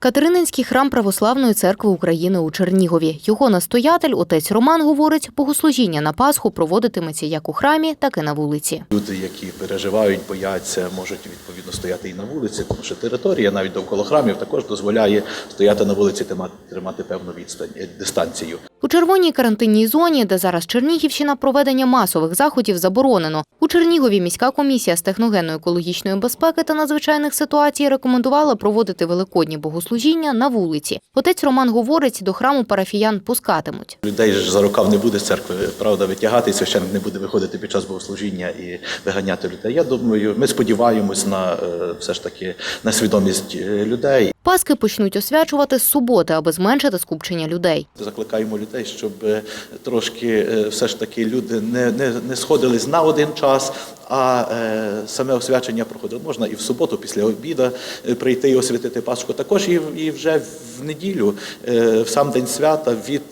Катерининський храм Православної церкви України у Чернігові. Його настоятель, отець Роман, говорить, богослужіння на Пасху проводитиметься як у храмі, так і на вулиці. Люди, які переживають, бояться, можуть відповідно стояти і на вулиці, тому що територія навіть довкола храмів також дозволяє стояти на вулиці, тримати, певну відстань е, дистанцію. У червоній карантинній зоні, де зараз Чернігівщина, проведення масових заходів заборонено. У Чернігові міська комісія з техногенно-екологічної безпеки та надзвичайних ситуацій рекомендувала проводити великодні богослужіння на вулиці. Отець Роман говорить, до храму парафіян пускатимуть. Людей ж за рукав не буде з церкви, правда, витягати, священник не буде виходити під час богослужіння і виганяти людей. Я думаю, ми сподіваємось на е, все ж таки на свідомість е, людей. Паски почнуть освячувати з суботи, аби зменшити скупчення людей. Закликаємо людей, щоб е, трошки е, все ж таки люди не, не, не сходились на один час, а е, саме освячення проходило. Можна і в суботу, після обіду е, прийти і освятити Пасху. Також і, вже в неділю, в сам день свята від.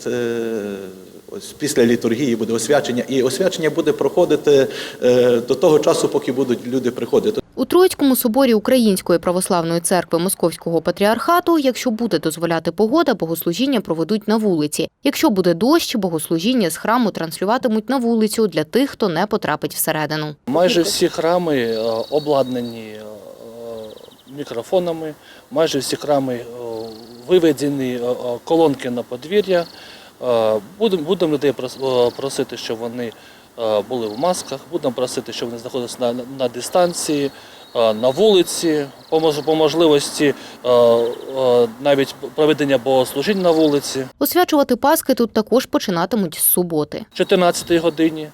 Ось після літургії буде освячення, і освячення буде проходити до того часу, поки будуть люди приходити. У Троїцькому соборі Української православної церкви Московського патріархату, якщо буде дозволяти погода, богослужіння проведуть на вулиці. Якщо буде дощ, богослужіння з храму транслюватимуть на вулицю для тих, хто не потрапить всередину. Майже всі храми е, обладнані е, мікрофонами, майже всі храми е, виведені колонки на подвір'я. Будемо людей прос- просити, щоб вони були в масках, будемо просити, щоб вони знаходилися на, на дистанції, е, на вулиці, по, по можливості е, е, навіть проведення богослужінь на вулиці. Освячувати Паски тут також починатимуть з суботи. 14 годині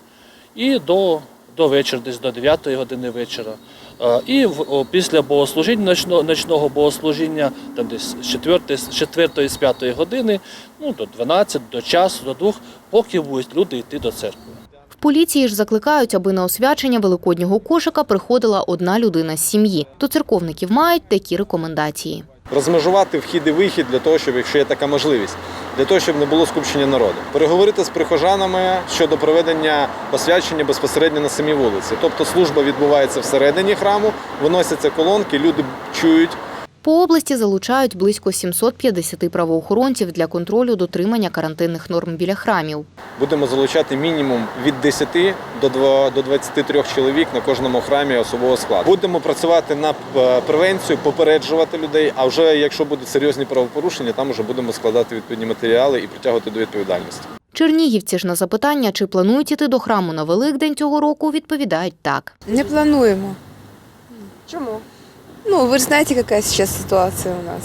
і до, до вечора, десь до 9 години вечора. Е, І після богослужіння, ночного, ночного богослужіння, там десь з 4, з 4 з 5 години, ну, до 12, до часу, до 2, поки будуть люди йти до церкви. Поліції ж закликають, аби на освячення великоднього кошика приходила одна людина з сім'ї. То церковників мають такі рекомендації. розмежувати вхід і вихід для того, щоб якщо є така можливість, для того, щоб не було скупчення народу. Переговорити з прихожанами щодо проведення освячення безпосередньо на самій вулиці. Тобто служба відбувається всередині храму, виносяться колонки, люди чують. По області залучають близько 750 правоохоронців для контролю дотримання карантинних норм біля храмів. Будемо залучати мінімум від 10 до 2 до 23 чоловік на кожному храмі особового складу. Будемо працювати на е, превенцію, попереджувати людей. А вже якщо будуть серйозні правопорушення, там вже будемо складати відповідні матеріали і притягувати до відповідальності. Чернігівці ж на запитання, чи планують іти до храму на Великдень цього року, відповідають так. Не плануємо. Чому? Ну, вы же знаете, какая сейчас ситуация у нас.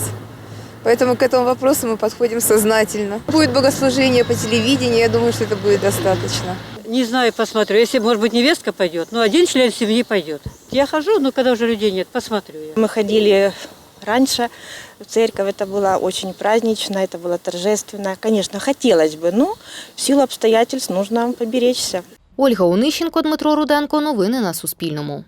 Поэтому к этому вопросу мы подходим сознательно. Будет богослужение по телевидению, я думаю, что это будет достаточно. Не знаю, посмотрю. Если, может быть, невестка пойдет, ну, один член семьи пойдет. Я хожу, но когда уже людей нет, посмотрю я. Мы ходили раньше в церковь, это было очень празднично, это было торжественно. Конечно, хотелось бы, но в силу обстоятельств нужно поберечься. Ольга Онищенко, Дмитро Руденко. Новини на Суспільному.